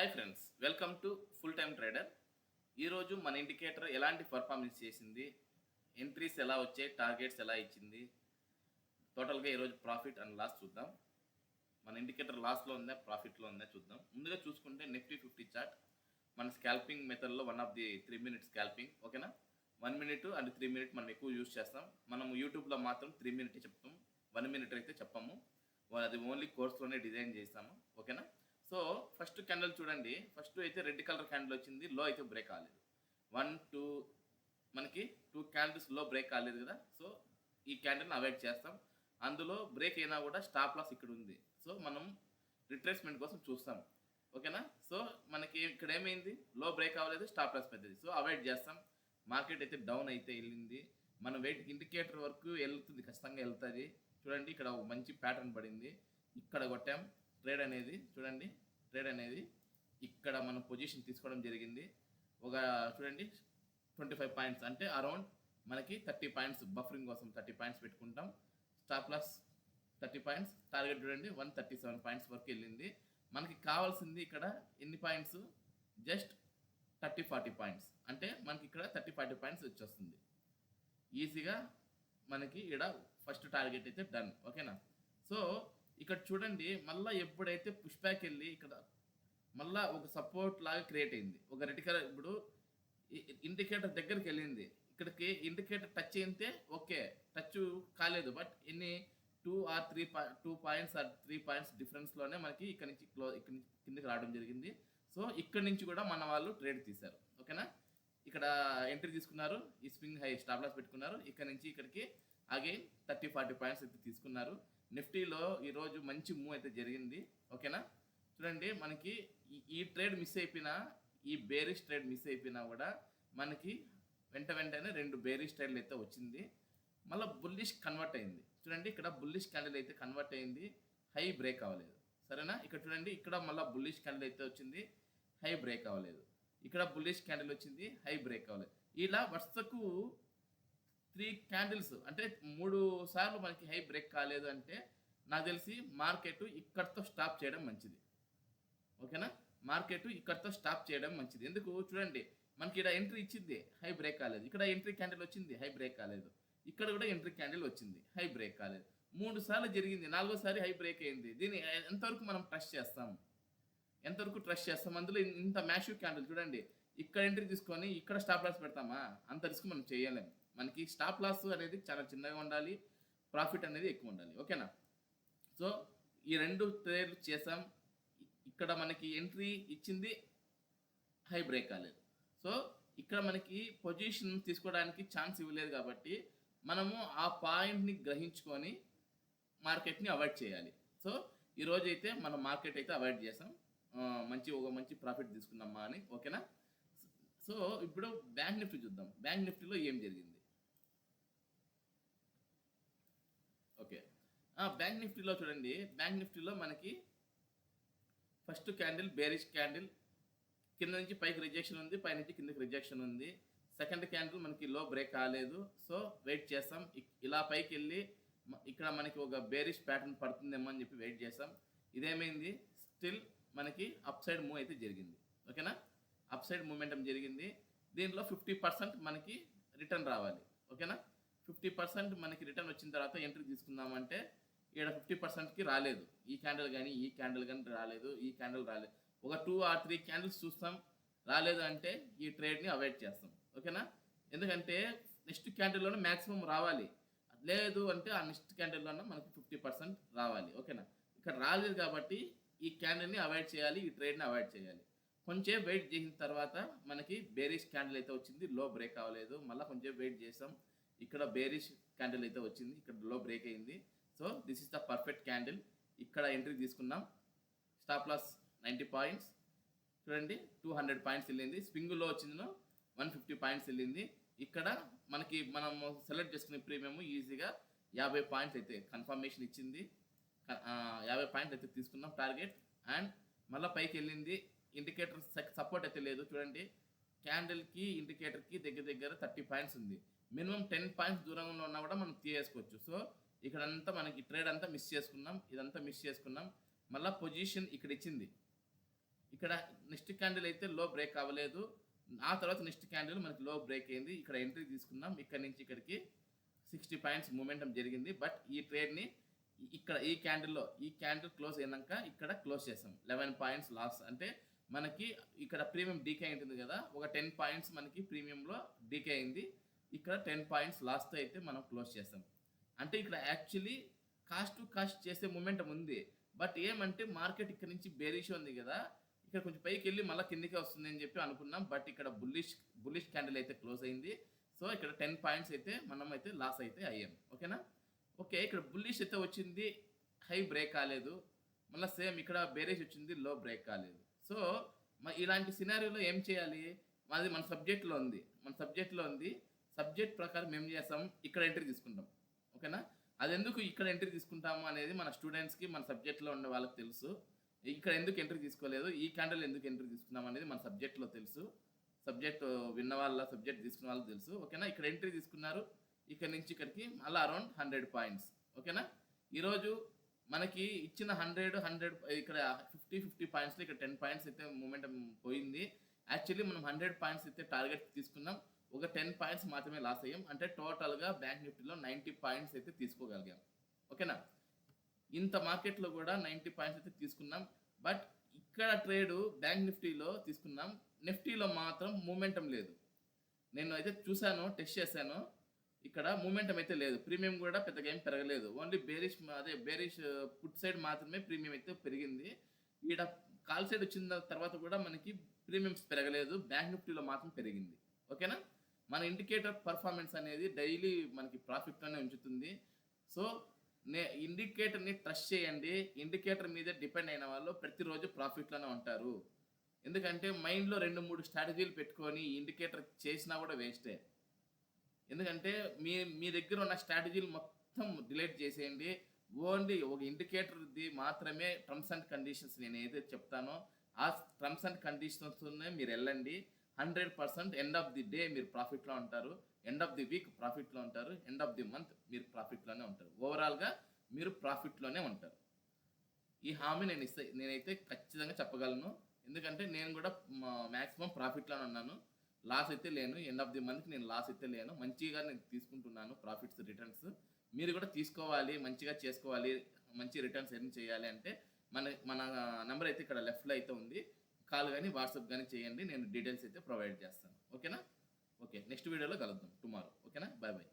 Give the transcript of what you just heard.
Hi friends welcome to full time trader ఈరోజు మన indicator ఎలాంటి పర్ఫార్మెన్స్ చేసింది? ఎంట్రీస్ ఎలా వచ్చాయి? టార్గెట్స్ ఎలా ఇచ్చింది? టోటల్గా ఈరోజు ప్రాఫిట్ అండ్ లాస్ చూద్దాం. మన ఇండికేటర్ లాస్లో ఉందా? ప్రాఫిట్లో ఉందా? చూద్దాం. ముందుగా చూసుకుంటే నిఫ్టీ ఫిఫ్టీ చార్ట్ మన స్కాల్పింగ్ మెథడ్లో one of the three minute scalping ఓకేనా one minute and three minute మనం ఎక్కువ యూజ్ చేస్తాం. మనం యూట్యూబ్లో మాత్రం త్రీ మినిట్ చెప్తాం. వన్ మినిట్ అయితే చెప్పము. అది ఓన్లీ కోర్స్లోనే డిజైన్ చేస్తాము ఓకేనా సో ఫస్ట్ క్యాండిల్ చూడండి. ఫస్ట్ అయితే రెడ్ కలర్ క్యాండిల్ వచ్చింది. లో అయితే బ్రేక్ కాలేదు. వన్ టూ మనకి టూ క్యాండిల్స్లో బ్రేక్ కాలేదు కదా. సో ఈ క్యాండిల్ని అవాయిడ్ చేస్తాం. అందులో బ్రేక్ అయినా కూడా స్టాప్ లాస్ ఇక్కడ ఉంది. సో మనం రిట్రేస్మెంట్ కోసం చూస్తాం. ఓకేనా సో మనకి ఇక్కడ ఏమైంది? లో బ్రేక్ అవ్వలేదు స్టాప్ లాస్ పెద్దది. సో అవాయిడ్ చేస్తాం. మార్కెట్ అయితే డౌన్ అయితే వెళ్ళింది. మన వెయిట్ ఇండికేటర్ వరకు వెళ్తుంది ఖచ్చితంగా వెళ్తుంది. చూడండి ఇక్కడ ఒక మంచి ప్యాటర్న్ పడింది. ఇక్కడ కొట్టాం. ట్రేడ్ అనేది చూడండి. ట్రేడ్ అనేది ఇక్కడ మనం పొజిషన్ తీసుకోవడం జరిగింది. ఒక చూడండి ట్వంటీ ఫైవ్ పాయింట్స్ అంటే అరౌండ్ మనకి థర్టీ పాయింట్స్ బఫరింగ్ కోసం థర్టీ పాయింట్స్ పెట్టుకుంటాం. Stop loss thirty points target చూడండి వన్ థర్టీ సెవెన్ పాయింట్స్ వరకు వెళ్ళింది. మనకి కావాల్సింది ఇక్కడ ఎన్ని points just thirty forty points అంటే మనకి ఇక్కడ థర్టీ ఫార్టీ పాయింట్స్ వచ్చేస్తుంది. ఈజీగా మనకి ఇక్కడ ఫస్ట్ టార్గెట్ అయితే డన్ ఓకేనా సో ఇక్కడ చూడండి మళ్ళీ ఎప్పుడైతే పుష్ బ్యాక్ వెళ్ళి ఇక్కడ మళ్ళా ఒక సపోర్ట్ లాగా క్రియేట్ అయింది. ఒక రెడ్ కలర్ ఇప్పుడు ఇండికేటర్ దగ్గరికి వెళ్ళింది. ఇక్కడికి ఇండికేటర్ టచ్ అయితే ఓకే టచ్ కాలేదు. బట్ ఎన్ని two or three two points or three points డిఫరెన్స్లోనే మనకి ఇక్కడ నుంచి క్లో ఇక్కడ నుంచి కిందకి రావడం జరిగింది. సో ఇక్కడ నుంచి కూడా మన వాళ్ళు ట్రేడ్ తీశారు. ఓకేనా ఇక్కడ ఎంట్రీ తీసుకున్నారు. ఈ స్వింగ్ హై స్టాప్ లాస్ పెట్టుకున్నారు. ఇక్కడ నుంచి ఇక్కడికి అగైన్ థర్టీ ఫార్టీ పాయింట్స్ అయితే తీసుకున్నారు. నిఫ్టీలో ఈరోజు మంచి మూవ్ అయితే జరిగింది. ఓకేనా? చూడండి మనకి ఈ- ట్రేడ్ మిస్ అయిపోయినా ఈ బేరిష్ ట్రేడ్ మిస్ అయిపోయినా కూడా మనకి వెంట వెంటనే రెండు బేరిష్ ట్రేడ్లు అయితే వచ్చింది. మళ్ళీ బుల్లిష్ కన్వర్ట్ అయింది. చూడండి ఇక్కడ బుల్లిష్ క్యాండిల్ అయితే కన్వర్ట్ అయింది. హై బ్రేక్ అవ్వలేదు. సరేనా? ఇక్కడ చూడండి ఇక్కడ మళ్ళీ బుల్లిష్ క్యాండిల్ అయితే వచ్చింది. హై బ్రేక్ అవ్వలేదు. ఇక్కడ బుల్లిష్ క్యాండిల్ వచ్చింది. హై బ్రేక్ అవ్వలేదు. ఇలా వరుసకు త్రీ క్యాండిల్స్ అంటే మూడు సార్లు మనకి హై బ్రేక్ కాలేదు అంటే నాకు తెలిసి మార్కెట్ ఇక్కడతో స్టాప్ చేయడం మంచిది. ఓకేనా? మార్కెట్ ఇక్కడతో స్టాప్ చేయడం మంచిది. ఎందుకు? చూడండి మనకి ఇక్కడ ఎంట్రీ ఇచ్చింది హై బ్రేక్ కాలేదు. ఇక్కడ ఎంట్రీ క్యాండిల్ వచ్చింది హై బ్రేక్ కాలేదు. ఇక్కడ కూడా ఎంట్రీ క్యాండిల్ వచ్చింది హై బ్రేక్ కాలేదు. మూడు సార్లు జరిగింది నాలుగోసారి హై బ్రేక్ అయింది. దీన్ని ఎంతవరకు మనం ట్రస్ట్ చేస్తాం? ఎంతవరకు ట్రస్ట్ చేస్తాం? అందులో ఇంత మ్యాషివ్ క్యాండిల్ చూడండి ఇక్కడ ఎంట్రీ తీసుకొని ఇక్కడ స్టాప్ లాస్ పెడతామా? అంత రిస్క్ మనం చేయలేం. మనకి స్టాప్ లాస్ అనేది చాలా చిన్నగా ఉండాలి ప్రాఫిట్ అనేది ఎక్కువ ఉండాలి. ఓకేనా సో ఈ రెండు ట్రేడ్లు చేసాం. ఇక్కడ మనకి ఎంట్రీ ఇచ్చింది హై బ్రేక్ కాలేదు. సో ఇక్కడ మనకి పొజిషన్ తీసుకోవడానికి ఛాన్స్ ఇవ్వలేదు కాబట్టి మనము ఆ పాయింట్ని గ్రహించుకొని మార్కెట్ని అవాయిడ్ చేయాలి. సో ఈరోజు అయితే మనం మార్కెట్ అయితే అవాయిడ్ చేసాం. మంచి ఒక మంచి ప్రాఫిట్ తీసుకున్నామా అని. ఓకేనా సో ఇప్పుడు బ్యాంక్ నిఫ్టీ చూద్దాం. బ్యాంక్ నిఫ్టీలో ఏం జరిగింది? ఓకే. బ్యాంక్ నిఫ్టీలో చూడండి. బ్యాంక్ నిఫ్టీలో మనకి ఫస్ట్ క్యాండిల్ బేరిష్ క్యాండిల్. కింద నుంచి పైకి రిజెక్షన్ ఉంది పై నుంచి కిందకి రిజెక్షన్ ఉంది. సెకండ్ క్యాండిల్ మనకి లో బ్రేక్ కాలేదు. సో వెయిట్ చేస్తాం. ఇలా పైకి వెళ్ళి ఇక్కడ మనకి ఒక బేరిష్ ప్యాటర్న్ పడుతుందేమో అని చెప్పి వెయిట్ చేస్తాం. ఇదేమైంది? స్టిల్ మనకి అప్ సైడ్ మూవ్ అయితే జరిగింది. ఓకేనా? అప్ సైడ్ మూమెంటం జరిగింది. దీంట్లో ఫిఫ్టీ పర్సెంట్ మనకి రిటర్న్ రావాలి. ఓకేనా? ఫిఫ్టీ పర్సెంట్ మనకి రిటర్న్ వచ్చిన తర్వాత ఎంట్రీ తీసుకుందామంటే ఇక్కడ ఫిఫ్టీ పర్సెంట్కి రాలేదు. ఈ క్యాండిల్ కానీ ఈ క్యాండిల్ కానీ రాలేదు ఈ క్యాండిల్ రాలేదు. ఒక టూ ఆర్ త్రీ క్యాండిల్స్ చూస్తాం. రాలేదు అంటే ఈ ట్రేడ్ని అవాయిడ్ చేస్తాం. ఓకేనా? ఎందుకంటే నెక్స్ట్ క్యాండిల్లోనే మ్యాక్సిమం రావాలి. లేదు అంటే ఆ నెక్స్ట్ క్యాండిల్లోనే మనకి ఫిఫ్టీ పర్సెంట్ రావాలి. ఓకేనా? ఇక్కడ రాలేదు కాబట్టి ఈ క్యాండిల్ని అవాయిడ్ చేయాలి ఈ ట్రేడ్ని అవాయిడ్ చేయాలి. కొంచెం వెయిట్ చేసిన తర్వాత మనకి బేరిష్ క్యాండిల్ అయితే వచ్చింది. లో బ్రేక్ అవ్వలేదు. మళ్ళీ కొంచెం వెయిట్ చేసాం. ఇక్కడ బేరిష్ క్యాండిల్ అయితే వచ్చింది ఇక్కడ లో బ్రేక్ అయింది. So this is the perfect candle ఇక్కడ ఎంట్రీ తీసుకున్నాం. స్టాప్ లాస్ నైంటీ పాయింట్స్ చూడండి టూ హండ్రెడ్ పాయింట్స్ వెళ్ళింది. స్వింగ్లో వచ్చిందో వన్ ఫిఫ్టీ పాయింట్స్ వెళ్ళింది. ఇక్కడ మనకి మనం సెలెక్ట్ చేసుకునే ప్రీమియం ఈజీగా యాభై పాయింట్స్ అయితే కన్ఫర్మేషన్ ఇచ్చింది. యాభై పాయింట్స్ అయితే తీసుకున్నాం టార్గెట్ అండ్ మళ్ళీ పైకి వెళ్ళింది. ఇండికేటర్ సపోర్ట్ అయితే లేదు. చూడండి క్యాండిల్కి ఇండికేటర్కి దగ్గర దగ్గర థర్టీ పాయింట్స్ ఉంది. మినిమం టెన్ పాయింట్స్ దూరంలో ఉన్నా కూడా మనం తీయేసుకోవచ్చు సో ఇక్కడంతా మనకి ట్రేడ్ అంతా మిస్ చేసుకున్నాం ఇదంతా మిస్ చేసుకున్నాం. మళ్ళీ పొజిషన్ ఇక్కడ ఇచ్చింది. ఇక్కడ నెక్స్ట్ క్యాండిల్ అయితే లో బ్రేక్ అవ్వలేదు. ఆ తర్వాత నెక్స్ట్ క్యాండిల్ మనకి లో బ్రేక్ అయింది. ఇక్కడ ఎంట్రీ తీసుకున్నాం. ఇక్కడ నుంచి ఇక్కడికి సిక్స్టీ పాయింట్స్ మూమెంటం జరిగింది. బట్ ఈ ట్రేడ్ని ఇక్కడ ఈ క్యాండిల్లో ఈ క్యాండిల్ క్లోజ్ అయినాక ఇక్కడ క్లోజ్ చేసాం. Eleven points loss. అంటే మనకి ఇక్కడ ప్రీమియం డీకే ఉంటుంది కదా ఒక టెన్ పాయింట్స్ మనకి ప్రీమియంలో డీకే అయింది. ఇక్కడ టెన్ పాయింట్స్ లాస్తో అయితే మనం క్లోజ్ చేస్తాం. అంటే ఇక్కడ యాక్చువల్లీ కాస్ట్ టు కాస్ట్ చేసే మూమెంటం ఉంది. బట్ ఏమంటే మార్కెట్ ఇక్కడ నుంచి బేరిష్ ఉంది కదా ఇక్కడ కొంచెం పైకి వెళ్ళి మళ్ళీ కిందికి వస్తుంది అని చెప్పి అనుకున్నాం. బట్ ఇక్కడ బుల్లిష్ బుల్లిష్ క్యాండిల్ అయితే క్లోజ్ అయింది. సో ఇక్కడ టెన్ పాయింట్స్ అయితే మనం అయితే లాస్ అయితే అయ్యాం. ఓకేనా? ఓకే ఇక్కడ బుల్లిష్ అయితే వచ్చింది. హై బ్రేక్ కాలేదు. మళ్ళీ సేమ్ ఇక్కడ బేరేజ్ వచ్చింది లో బ్రేక్ కాలేదు. సో ఇలాంటి సినారీలో ఏం చేయాలి? మాది మన సబ్జెక్ట్లో ఉంది. మన సబ్జెక్ట్లో ఉంది. సబ్జెక్ట్ ప్రకారం ఏం చేస్తాం? ఇక్కడ ఎంట్రీ తీసుకుంటాం. ఓకేనా? అది ఎందుకు ఇక్కడ ఎంట్రీ తీసుకుంటాము అనేది మన స్టూడెంట్స్కి మన సబ్జెక్ట్లో ఉండే వాళ్ళకి తెలుసు. ఇక్కడ ఎందుకు ఎంట్రీ తీసుకోలేదు? ఈ క్యాండల్ ఎందుకు ఎంట్రీ తీసుకున్నాం అనేది మన సబ్జెక్ట్లో తెలుసు. సబ్జెక్ట్ విన్న వాళ్ళ సబ్జెక్ట్ తీసుకున్న వాళ్ళు తెలుసు. ఓకేనా? ఇక్కడ ఎంట్రీ తీసుకున్నారు. ఇక్కడ నుంచి ఇక్కడికి మళ్ళీ అరౌండ్ హండ్రెడ్ పాయింట్స్ ఓకేనా? ఈరోజు మనకి ఇచ్చిన హండ్రెడ్ హండ్రెడ్ ఇక్కడ ఫిఫ్టీ ఫిఫ్టీ పాయింట్స్లో ఇక్కడ టెన్ పాయింట్స్ అయితే మూమెంట్ పోయింది. యాక్చువల్లీ మనం హండ్రెడ్ పాయింట్స్ అయితే టార్గెట్ తీసుకున్నాం. ఒక టెన్ పాయింట్స్ మాత్రమే లాస్ అయ్యాం. అంటే టోటల్గా బ్యాంక్ నిఫ్టీలో నైంటీ పాయింట్స్ అయితే తీసుకోగలిగాం. ఓకేనా? ఇంత మార్కెట్లో కూడా నైంటీ పాయింట్స్ అయితే తీసుకున్నాం. బట్ ఇక్కడ ట్రేడ్ బ్యాంక్ నిఫ్టీలో తీసుకున్నాం. నిఫ్టీలో మాత్రం మూమెంటం లేదు. నేను అయితే చూశాను టెస్ట్ చేశాను. ఇక్కడ మూమెంటం అయితే లేదు. ప్రీమియం కూడా పెద్దగా ఏం పెరగలేదు. ఓన్లీ బేరిష్ అదే బేరిష్ పుట్ సైడ్ మాత్రమే ప్రీమియం అయితే పెరిగింది. ఈడ కాల్ సైడ్ వచ్చిన తర్వాత కూడా మనకి ప్రీమియం పెరగలేదు. బ్యాంక్ నిఫ్టీలో మాత్రం పెరిగింది. ఓకేనా? మన ఇండికేటర్ పర్ఫార్మెన్స్ అనేది డైలీ మనకి ప్రాఫిట్లోనే ఉంచుతుంది. సో నే ఇండికేటర్ని ట్రస్ట్ చేయండి. ఇండికేటర్ మీదే డిపెండ్ అయిన వాళ్ళు ప్రతిరోజు ప్రాఫిట్లోనే ఉంటారు. ఎందుకంటే మైండ్లో రెండు మూడు స్ట్రాటజీలు పెట్టుకొని ఇండికేటర్ చేసినా కూడా వేస్టే ఎందుకంటే మీ మీ దగ్గర ఉన్న స్ట్రాటజీలు మొత్తం డిలీట్ చేసేయండి. ఓన్లీ ఒక ఇండికేటర్ది మాత్రమే టర్మ్స్ అండ్ కండిషన్స్ నేను ఏదైతే చెప్తానో ఆ టర్మ్స్ అండ్ కండిషన్స్తోనే మీరు వెళ్ళండి. Hundred percent end of the day మీరు ప్రాఫిట్లో ఉంటారు. ఎండ్ ఆఫ్ ది వీక్ ప్రాఫిట్లో ఉంటారు. ఎండ్ ఆఫ్ ది మంత్ మీరు ప్రాఫిట్లోనే ఉంటారు. ఓవరాల్గా మీరు ప్రాఫిట్లోనే ఉంటారు. ఈ హామీ నేను ఇస్తే నేనైతే ఖచ్చితంగా చెప్పగలను. ఎందుకంటే నేను కూడా మ్యాక్సిమం ప్రాఫిట్లోనే ఉన్నాను. లాస్ అయితే లేను. ఎండ్ ఆఫ్ ది మంత్ నేను లాస్ అయితే లేను. మంచిగా నేను తీసుకుంటున్నాను ప్రాఫిట్స్ రిటర్న్స్ మీరు కూడా తీసుకోవాలి మంచిగా చేసుకోవాలి మంచి రిటర్న్స్ ఎర్న్ చేయాలి అంటే మన మన నెంబర్ అయితే ఇక్కడ లెఫ్ట్లో అయితే ఉంది. కాల్ కానీ వాట్సాప్ కానీ చేయండి. నేను డీటెయిల్స్ అయితే ప్రొవైడ్ చేస్తాను. ఓకేనా? ఓకే. నెక్స్ట్ వీడియోలో కలుద్దాం. టుమారో. ఓకేనా? Bye bye.